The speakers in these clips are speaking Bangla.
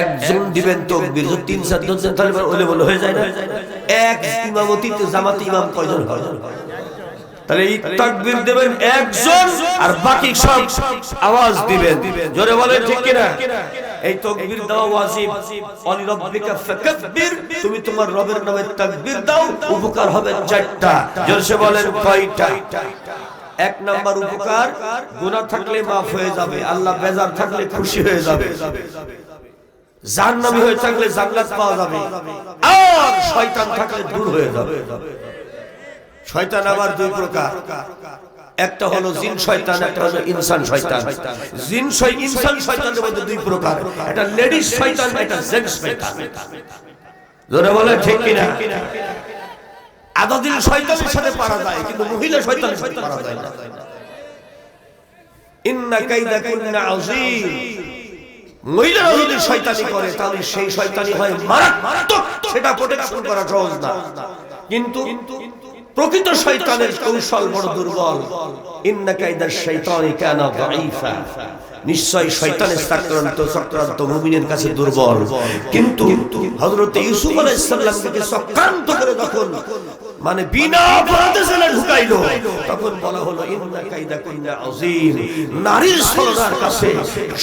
একজন দিবেন তকবীর যদি তিন চার জন তাহলে ওলে বলে হয়ে যায় না? এক ইমামতিতে জামাতে ইমাম কয়জন হয়? তাহলে এই দেবেন একজন আর বাকি সব আওয়াজ দিবেন। জোরে ঠিক কিনা? এই দেওয়া ওয়াজিব। অলি রাব্বিকা তুমি তোমার রবের নামে তাকবীর দাও, উপকার হবে চারটা। জোরে বলেন কয়টা? এক নাম্বার উপকার, গুনাহ থাকলে মাফ হয়ে যাবে, আল্লাহ বেজার থাকলে খুশি হয়ে যাবে। জাহান্নামী হয়ে থাকলে জান্নাত পাওয়া যাবে। আর শয়তান থাকলে দূর হয়ে যাবে। শয়তান আবার দুই প্রকার। একটা হলো জিন শয়তান, একটা হলো ইনসান শয়তান। জিন শয় ইনসান শয়তানের মধ্যে দুই প্রকার। একটা লেডিস শয়তান, একটা জেন্টস শয়তান। জোরে বলে ঠিক কিনা? আদাদিন শয়তানের সাথে পারা যায়, কিন্তু মহিলা শয়তানের সাথে পারা যায় না। ইন্না কাইদা কুন্না আযীম। মহিলারা যদি শয়তানি করে, তাহলে সেই শয়তানি হয় মারাত্মক। সেটা প্রোটেকশন করা সহজ না। কিন্তু প্রকৃত শয়তানের কৌশল বড় দুর্বল। নিশ্চয় চক্রান্ত চক্রান্ত মুমিনের কাছে দুর্বল। কিন্তু হযরত ইউসুফ আলাইহিস সালামকে চক্রান্ত করে যখন মানে বিনা অপরাধে জেলে ঢুকাইলো। তখন বলা হলো, ইন্না কাইদা কুন্না আযীম। নারীর ছলনার কাছে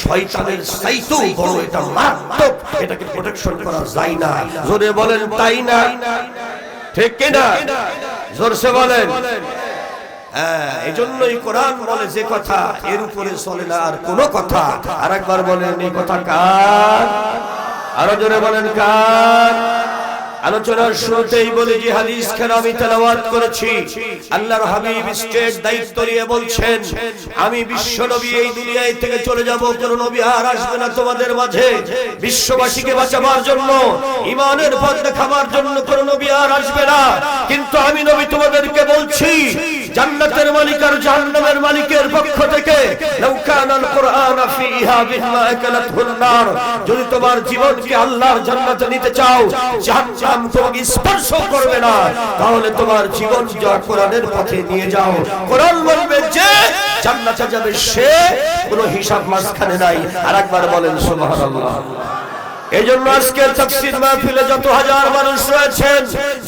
শয়তানের চাইতেও বড় এটা মারাত্মক। এটাকে প্রোটেকশন করা যায় না। জোরে বলেন, তাই না? ঠিক কিনা জোরসে বলেন। হ্যাঁ এই জন্যই কোরআন বলে যে কথা, এর উপরে চলে না আর কোনো কথা। আর একবার বলেন, এই কথা কার? আরও জোরে বলেন, কার? আলোচনার শুরুতেই বলি যে হাদিস খান আমি তেলাওয়াত করেছি। আল্লাহর হাবিব স্টেট দায়িত্ব নিয়ে বলছেন, আমি বিশ্ব নবী এই দুনিয়ায় থেকে চলে যাব, কোন নবী আর আসবে না তোমাদের মাঝে। বিশ্ববাসীকে বাঁচাবার জন্য ইমানের পথ দেখাবার জন্য কোন নবী আর আসবে না। কিন্তু আমি নবী তোমাদেরকে বলছি জান্নাতের মালিক আর জাহান্নামের মালিকের পক্ষ থেকে, লাউ কানাল কুরআন ফিহা বিমা আকালাতুন নার যদি তোমার জীবনকে আল্লাহর জান্নাতে নিতে চাও, জাহান্নাম তোমাকে স্পর্শ করবে না। তাহলে তোমার জীবন যা কোরআনের পথে নিয়ে যাও। কোরআন বলবে যে, জান্নাতে যাবে সে, কোনো হিসাব মাঝখানে নাই। আরেকবার বলেন, সুবহানাল্লাহ। এই জন্য আজকে তাফসীর মাহফিলে যত হাজার মানুষ রয়েছেন,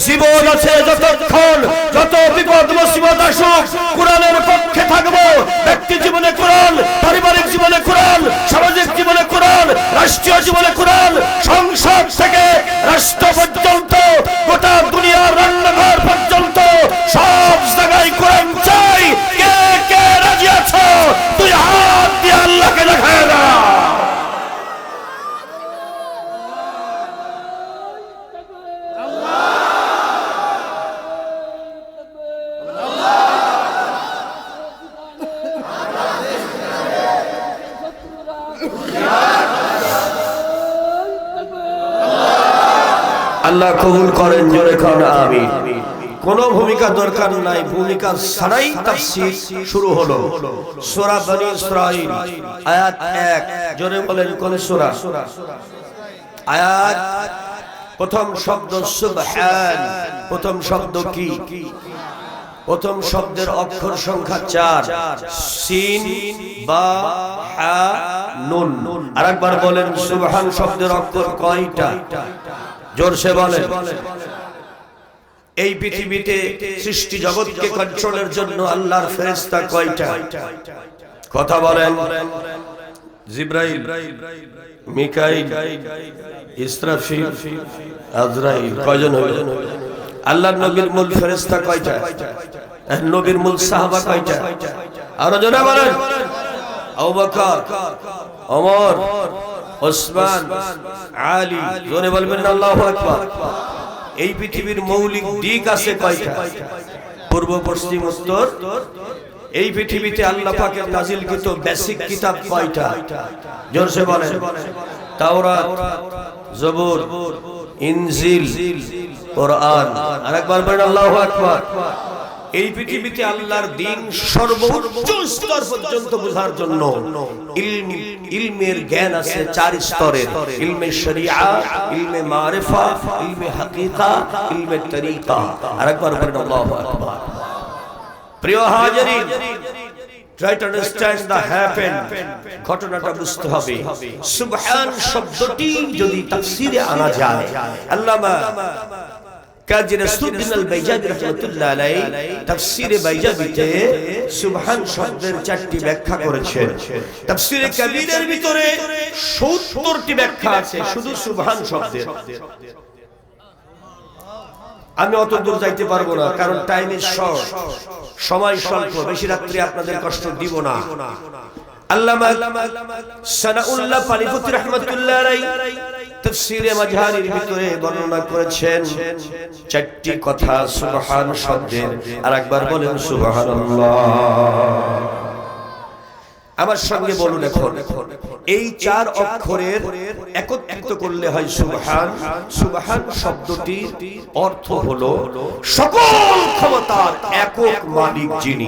জীবন আছে যতক্ষণ যত বিপদ, মুসিবত আসুক, কোরআনের পক্ষে থাকব। ব্যক্তি জীবনে কোরআন, পারিবারিক জীবনে কোরআন, সামাজিক জীবনে কোরআন, রাষ্ট্রীয় জীবনে কোরআন, সংসদ থেকে রাষ্ট্র পর্যন্ত, গোটা দুনিয়ার রান্নাঘর পর্যন্ত সব জায়গায় কোরআন চাই কে কে রাজি আছো তুই হাত দিয়ে আল্লাহকে দেখায় না আল্লাহ কবুল করেন জোরে খান আমি কোন ভূমিকা দরকার নাই ভূমিকা ছাড়াই তাফসীর শুরু হলো। সূরা বনি ইসরাঈল আয়াত 1 জোরে বলেন কোন সূরা? আয়াত প্রথম শব্দ সুবহান প্রথম শব্দ কি? প্রথম শব্দের অক্ষর সংখ্যা চার। সিন বা হা নুন। আরেকবার বলেন সুবহান শব্দের অক্ষর কয়টা? জোরসে বলেন এই পৃথিবীতে সৃষ্টি জগৎকে কন্ট্রোলের জন্য আল্লাহর ফেরেশতা কয়টা? কথা বলেন। জিব্রাইল মিকাইল ইসরাফিল আজরাইল কয়জন হইল আল্লাহর নবীর মূল ফেরেশতা কয়টা? নবীর মূল সাহাবা কয়টা? আরও জোরে বলেন। আবু বকর ওমর ওসমান, আলী, জোরে বলবেন আল্লাহু আকবার। এই পৃথিবীর মৌলিক দিক আছে কয়টা? পূর্ব, পশ্চিম, উত্তর। এই পৃথিবীতে আল্লাহ পাকের নাজিলকৃত বেসিক কিতাব কয়টা? জোরসে বলেন। তাওরাত, জবুর, ইনজিল, কোরআন। আরেকবার বলেন আল্লাহু আকবার। এই পৃথিবীতে আল্লাহর দিন সর্বোচ্চ স্তর পর্যন্ত বোঝার জন্য ইলমের জ্ঞান আছে চার স্তরের। ইলমে শরিয়া, ইলমে মারিফা, ইলমে হাকিকা, ইলমে তরিকা। আরেকবার বলেন আল্লাহু আকবার। প্রিয় হাজিরিন try to understand the happen ঘটনাটা বুঝতে হবে। সুবহান শব্দটি যদি তাফসীরে আনা যায়। আল্লামা কাজী আল বাইজাবি রাহমাতুল্লাহ আলাইহি তাফসীরে বাইজাবিতে সুবহান শব্দের চারটি ব্যাখ্যা করেছেন তাফসীরে কাবীরের ভিতরে 70টি ব্যাখ্যা আছে শুধু সুবহান শব্দের। আমি অত দূর যাইতে পারব না কারণ টাইম ইজ শর্ট সময় স্বল্প। বেশি রাত্রি আপনাদের কষ্ট দিব না। আমার সঙ্গে বলুন এখন, এই চার অক্ষরের একত্রিত করলে হয় সুবহান। সুবহান শব্দটির অর্থ হলো সকল ক্ষমতার একক মালিক যিনি।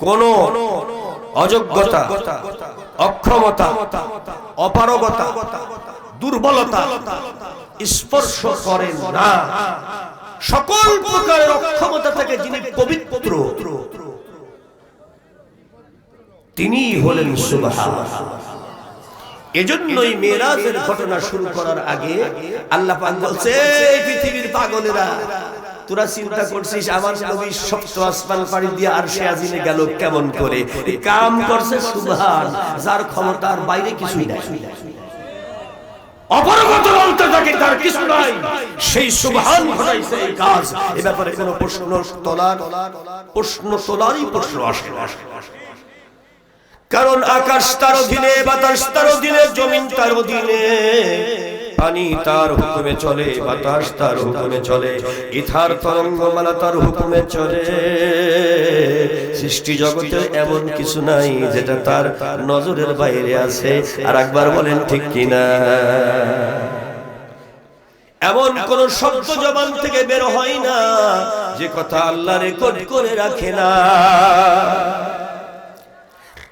কোন অযোগ্যতা, অক্ষমতা, অপারগতা, দুর্বলতা স্পর্শ করেন না। সকল প্রকারের অক্ষমতা থেকে যিনি পবিত্র তিনি হলেন এজন্যই মেরাজের ঘটনা শুরু করার আগে আল্লাহ পৃথিবীর পাগলেরা তোরা চিন্তা করছিস, আমার নবী সপ্ত আসমান পাড়ি দিয়ে আর সে আজিনে গেল কেমন করে? কাম করছে সুবহান, যার ক্ষমতার বাইরে কিছুই নাই। কারণ আকাশ তার অধীনে, বাতাস তার অধীনে, জমিন তার অধীনে। পানি তার হুকুমে চলে বাতাস তার হুকুমে চলে ইথার তরঙ্গমালা তার হুকুমে চলে সৃষ্টি জগতে এমন কিছু নাই যেটা তার নজরের বাইরে আছে আর একবার বলেন ঠিক কিনা এমন কোন শব্দ জবান থেকে বের হয় না যে কথা আল্লাহ রেকর্ড করে রাখে না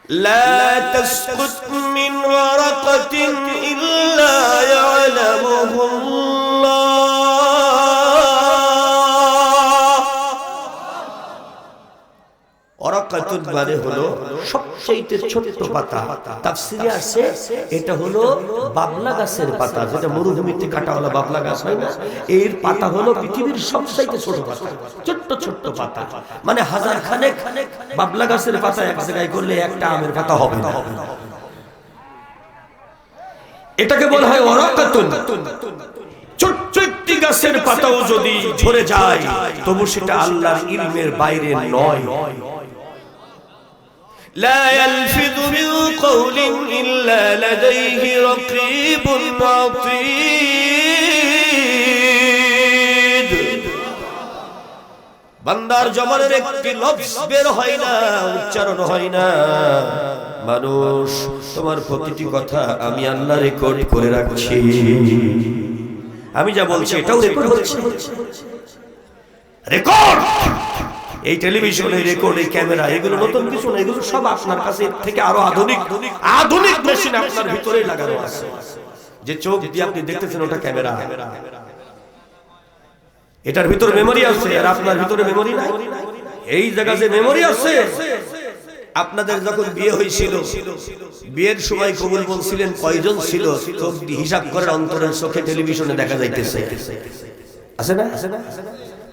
لا تسقط من ورقة إلا يعلمه الله মানে হলো এটা হলো গাছের পাতা মরুভূমিতে বাবলা গাছ হয় এর পাতা হলো পৃথিবীর পাতা, ছোট্ট ছোট্ট পাতা। মানে হাজার খানেক বাবলা গাছের পাতা এক জায়গায় করলে একটা আমের পাতা হবে না। এটাকে বলা হয় অরাকাতুন ছোট্ট একটি গাছের পাতাও যদি ঝরে যায় তবু সেটা আল্লাহর ইলমের বাইরে নয় لا يلفظ من قول إلا لديه رقيب عتيد বান্দার জবানের একটি লফজ বের হয় না উচ্চারণ হয় না মানুষ তোমার প্রতিটি কথা আমি আল্লাহ রেকর্ড করে রাখছি। আমি যা বলছি এটাও রেকর্ড হচ্ছে। রেকর্ড এই টেলিভিশনে রেকর্ড এই ক্যামেরা এগুলো নতুন কিছু না এগুলো সব আপনার কাছে এর থেকে আরও আধুনিক আধুনিক মেশিন আপনার ভিতরে লাগানো আছে। যে চোখ দিয়ে আপনি দেখতেছেন ওটা ক্যামেরা এটার ভিতরে মেমোরি আছে আর আপনার ভিতরে মেমোরি নাই। এই জায়গাতে মেমোরি আছে আপনাদের যখন বিয়ে হয়েছিল বিয়ের সময় কবুল বলছিলেন কয়জন ছিল? চোখ হিসাব করে অন্তরের চোখে টেলিভিশনে দেখা যাইতেছে। আছে না? আছে না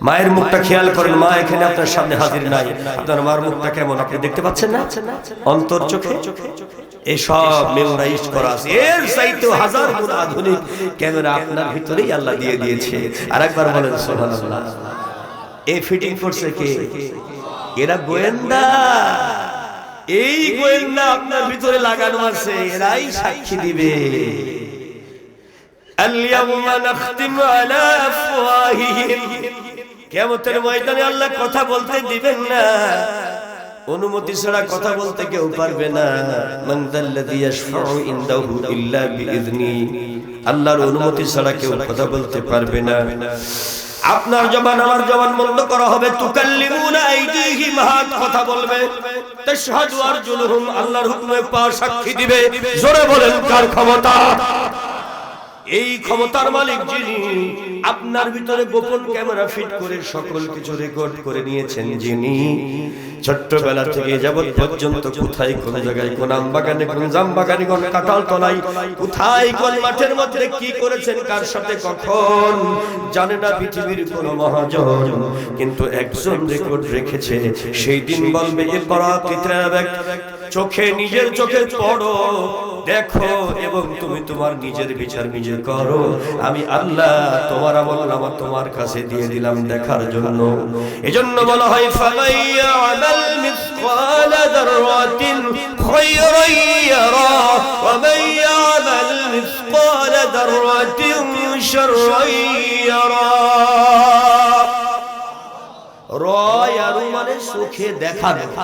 মায়ের মুখটা খেয়াল করেন মা এখানে আপনার সামনে হাজির নাই। আপনার মার মুখটা কেমন? আপনি দেখতে পাচ্ছেন না? অন্তর চোখে এসব মেমোরাইজ করা আছে। এর হাজার গুণ আধুনিক। ক্যামেরা আপনার ভিতরেই আল্লাহ দিয়ে দিয়েছে। আর একবার বলেন সুবহানাল্লাহ। এই ফিটিং করছে কে? এরা গোয়েন্দা। এই গোয়েন্দা আপনার ভিতরে লাগানো আছে, এরাই সাক্ষী দিবে। কেমতের ময়দানে আল্লাহ কথা বলতে দিবেন না। অনুমতি ছাড়া কথা বলতে কেউ পারবে না। আল্লাহর অনুমতি ছাড়া কেউ কথা বলতে পারবে না। আপনার জবান, আমার জবান বন্ধ করা হবে। কথা বলবে। আল্লাহর হুকুমে পা সাক্ষী দিবে। জোরে বলেন, কার ক্ষমতা? এই ক্ষমতার মালিক যিনি, আপনার ভিতরে গোপন ক্যামেরা ফিট করে সকল কিছু রেকর্ড করে নিয়েছেন যিনি ছোট্টবেলা থেকে যাবৎ পর্যন্ত কোথায় কোন জায়গায় কোন আম বাগানে, কোন জাম বাগানে, কোন কাঁঠাল তলায়, কোথায় কোন মাঠের মধ্যে কি করেছেন কার সাথে কখন, জানে না পৃথিবীর কোন মহাজন। কিন্তু একজন রেকর্ড রেখেছে, সেই দিন বলবে এ পড়া কিতাবাক চোখে নিজের চোখে পড়ো দেখো এবং তুমি তোমার নিজের বিচার নিজে করো। আমি আল্লাহ তোমার আমল নামা তোমার কাছে দিয়ে দিলাম দেখার জন্য। এজন্য বলা হয় ফামাইয়া আমাল মিসকাল দাররাতিন খায়রান ইয়ারা ওয়া মাইয়া আমাল মিসকাল দাররাতিন শাররান ইয়ারা। রয় আর মানে সুখে দেখা দেখা।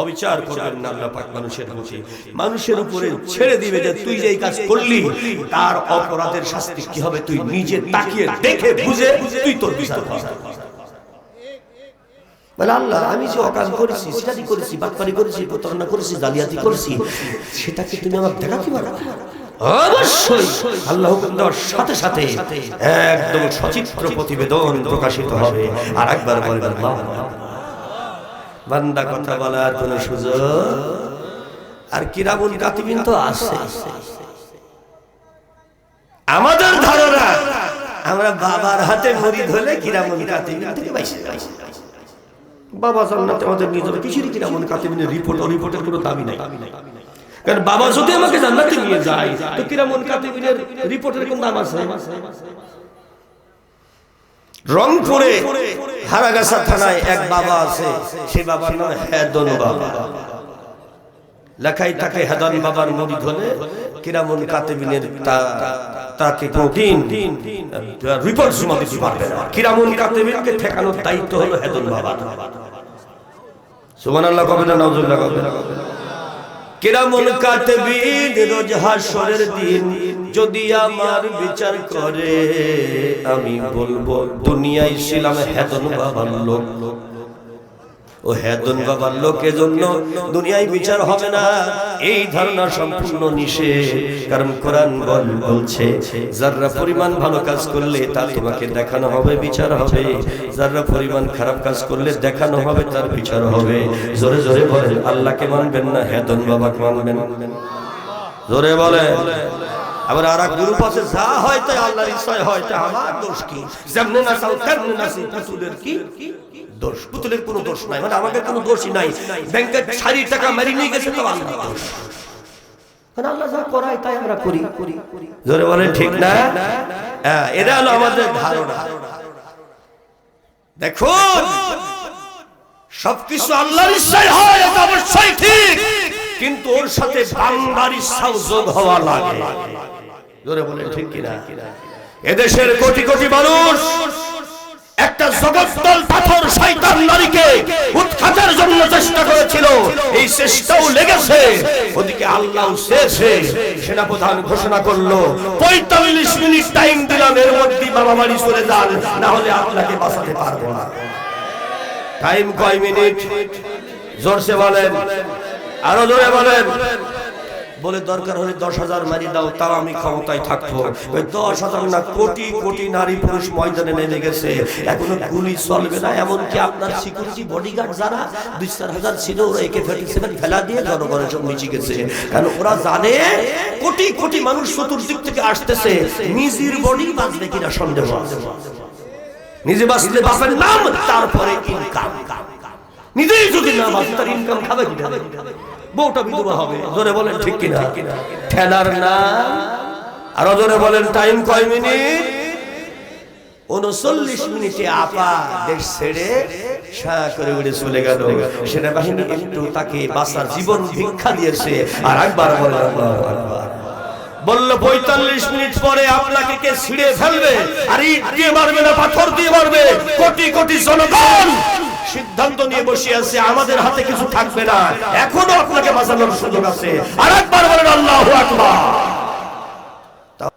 অবিচার করবেন না আল্লাহ পাক মানুষের প্রতি। মানুষের উপরে ছেড়ে দিবে যে তুই যেই কাজ করলি তার অপরাধের শাস্তি কি হবে? তুই নিজে তাকিয়ে দেখে বুঝে তুই তোর বিচার কর। বলে আল্লাহ আমি যে অকাজ করেছি করেছি বাটপারি করেছি প্রতারণা করেছি জালিয়াতি করেছি সেটাকে তুমি আমার দেখাতে পারো অবশ্যই আল্লাহ দেওয়ার সাথে সাথে একদম সচিত্র প্রতিবেদন প্রকাশিত হবে। আর একবার বলবেন বান্দা কথা বলার কোন সুযোগ আর কিরামুল কাতিবিন তো আছে। আমাদের ধারণা আমরা বাবার হাতে মুড়ি ধরে কিরামুল কাতিবিন থেকে বাবা জান্নাতে আমাদের নিয়ে যাবে কিছুরই কিরামুল কাতিবিনের রিপোর্ট রিপোর্টের কোনো দাবি নাই। কারণ বাবা যদি আমাকে জান্নাতে নিয়ে যায় তো কিরামুল কাতিবিনের রিপোর্টের কোন দাম আছে। রংপুরে হারাগাছা থানায় এক বাবা আছে, সেই বাবার নাম হেদন বাবা। লেখাই থাকে হেদন বাবার মুরিদ হলে কিরামুল কাতেবিনের তাকে কোনদিন রিপোর্ট জমা দিতে পারবে না। কাতেবিনকে ঠেকানোর দায়িত্ব হলো হেদন বাবা কবে না নাউজুবিল্লাহ, কবে না। কিরামুল কাতবিন রোজ হাসরের দিন যদি আমার বিচার করে, আমি বলব, দুনিয়ায় ছিলাম হেদন বাবার লোক। ও হেদন বাবার লোকের জন্য দুনিয়ায় বিচার হবে না। এই ধারণা সম্পূর্ণ নিষেধ। কারণ কোরআন বল বলছে যারা পরিমাণ ভালো কাজ করলে তা তোমাকে দেখানো হবে, বিচার হবে। যারা পরিমাণ খারাপ কাজ করলে দেখানো হবে, তার বিচার হবে। জোরে জোরে বলেন, আল্লাহকে মানবেন না, হেদন বাবাকে মানবেন জোরে বলে আবার আর এক যা হয় তাই আল্লাহর ইচ্ছায় হয় তা আমার দোষ কি? না চাও না পুতুলের কি? দোষ। পুতুলের কোনো দোষ নাই মানে কোনো দোষই নাই। ব্যাংকের টাকা মেরে নিয়ে গেছে তো আল্লাহ দোষ। কারণ আল্লাহ যা তাই আমরা করি। ঠিক না? হ্যাঁ এটা হলো আমাদের ধারণা। দেখুন, সবকিছু আল্লাহর ইচ্ছায় হয়, এটা অবশ্যই ঠিক। কিন্তু ওর সাথে বান্দার ইচ্ছাও যোগ হওয়া লাগে। জোরে বলে ঠিক কিনা? এদেশের কোটি কোটি মানুষ একটা জগদ্দল পাথর শয়তান নারীকে উৎখাতের জন্য চেষ্টা করেছিল। এই চেষ্টাও লেগেছে। ওদিকে আল্লাহ শেষে সেনাপ্রধান ঘোষণা করল পঁয়তাল্লিশ মিনিট টাইম দিলাম এর মধ্যে বাবা বাড়ি চলে যান না হলে আপনাকে বাঁচাতে পারব না। টাইম কয় মিনিট? জোরসে বলেন আরও জোরে বলেন। বলে দরকার হলে দশ হাজার মারি দাও, তাও আমি ক্ষমতায় থাকব। দশ হাজার না, কোটি কোটি নারী পুরুষ ময়দানে নেমে গেছে। এখনও গুলি চলবে না, এমনকি আপনার সিকিউরিটি বডিগার্ড যারা দুই চার হাজার ছিল, ওরা একে ফেটি সেভেন ফেলা দিয়ে জনগণের সব মিচে গেছে। কারণ ওরা জানে, কোটি কোটি মানুষ চতুর্দিক থেকে আসতেছে। নিজের বডি বাঁচবে কিনা সন্দেহ নিজে বাঁচলে বাপের নাম, তারপরে ইনকাম নিজেই যদি না বাঁচে, তার ইনকাম খাবে কি বউটা বিধবা হবে। জোরে বলেন ঠিক কিনা? ঠেলার নাম? আর ওজনে বলেন টাইম কয় মিনিট উনচল্লিশ মিনিটে আপা দেশ ছেড়ে করে উড়ে চলে গেল। সেনাবাহিনী একটু তাকে বাঁচার জীবন ভিক্ষা দিয়েছে। আর একবার বলে বলল পঁয়তাল্লিশ মিনিট পরে আপনাকে কে ছিঁড়ে ফেলবে? আর ইট দিয়ে মারবে না? পাথর দিয়ে মারবে? কোটি কোটি জনগণ সিদ্ধান্ত নিয়ে বসে আছে, আমাদের হাতে কিছু থাকবে না। এখনও আপনাকে বাঁচানোর সুযোগ আছে। আর একবার বলেন, আল্লাহ আকবার।